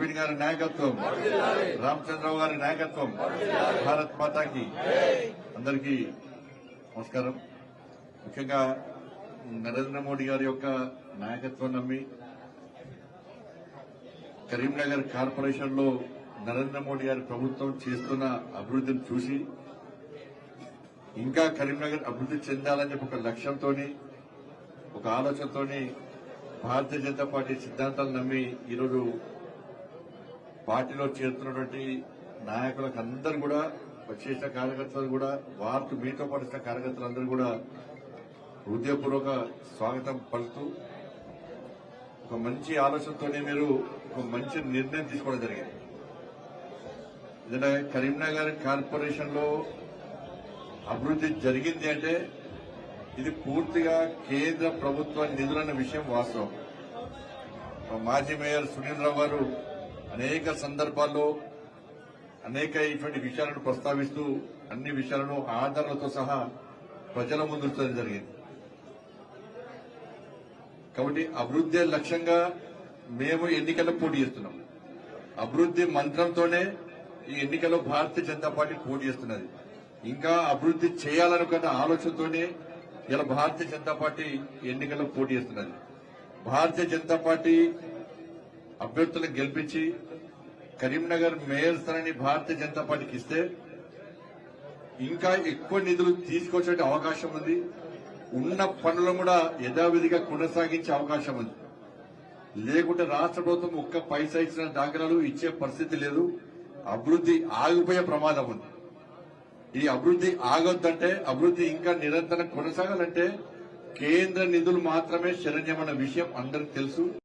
నవీన్ గారి నాయకత్వం రామచంద్రరావు గారి నాయకత్వం భారత్ మాతాకి. అందరికీ నమస్కారం. ముఖ్యంగా నరేంద్ర మోడీ గారి యొక్క నాయకత్వం నమ్మి కరీంనగర్ కార్పొరేషన్లో నరేంద్ర మోడీ గారి ప్రభుత్వం చేస్తున్న అభివృద్ధిని చూసి ఇంకా కరీంనగర్ అభివృద్ధి చెందాలని చెప్పి ఒక లక్ష్యంతోని ఒక ఆలోచనతోని భారతీయ జనతా పార్టీ సిద్ధాంతాలు నమ్మి ఈరోజు పార్టీలో చేరుతున్నటువంటి నాయకులకు అందరు కూడా వచ్చేసిన కార్యకర్తలు కూడా వారికి మీతో పడిన కార్యకర్తలందరూ కూడా హృదయపూర్వక స్వాగతం పలుకుతూ ఒక మంచి ఆలోచనతోనే మీరు ఒక మంచి నిర్ణయం తీసుకోవడం జరిగింది. ఎందుకంటే కరీంనగర్ కార్పొరేషన్లో అభివృద్ధి జరిగింది అంటే ఇది పూర్తిగా కేంద్ర ప్రభుత్వ నిధులన్న విషయం వాస్తవం. మాజీ మేయర్ సునీల్ రావు గారు అనేక సందర్భాల్లో అనేక ఇటువంటి విషయాలను ప్రస్తావిస్తూ అన్ని విషయాలను ఆధారాలతో సహా ప్రజల ముందుంచడం జరిగింది. కాబట్టి అభివృద్ధి లక్ష్యంగా మేము ఎన్నికల్లో పోటీ చేస్తున్నాం. అభివృద్ధి మంత్రంతోనే ఈ ఎన్నికల్లో భారతీయ జనతా పార్టీ పోటీ చేస్తున్నది. ఇంకా అభివృద్ధి చేయాలనుకున్న ఆలోచనతోనే ఇలా భారతీయ జనతా పార్టీ ఎన్నికల్లో పోటీ చేస్తున్నది. భారతీయ జనతా పార్టీ అభ్యర్థులను గెలిపించి కరీంనగర్ మేయర్ స్థానాన్ని భారతీయ జనతా పార్టీకి ఇస్తే ఇంకా ఎక్కువ నిధులు తీసుకొచ్చే అవకాశం ఉంది. ఉన్న పనులను కూడా యథావిధిగా కొనసాగించే అవకాశం ఉంది. లేకుంటే రాష్ట్ర ప్రభుత్వం ఒక్క పైసా ఇచ్చిన దాఖలాలు ఇచ్చే పరిస్థితి లేదు. అభివృద్ధి ఆగిపోయే ప్రమాదం ఉంది. ఈ అభివృద్ధి ఆగొద్దంటే అభివృద్ధి ఇంకా నిరంతరం కొనసాగాలంటే కేంద్ర నిధులు మాత్రమే శరణ్యమన్న విషయం అందరికి తెలుసు.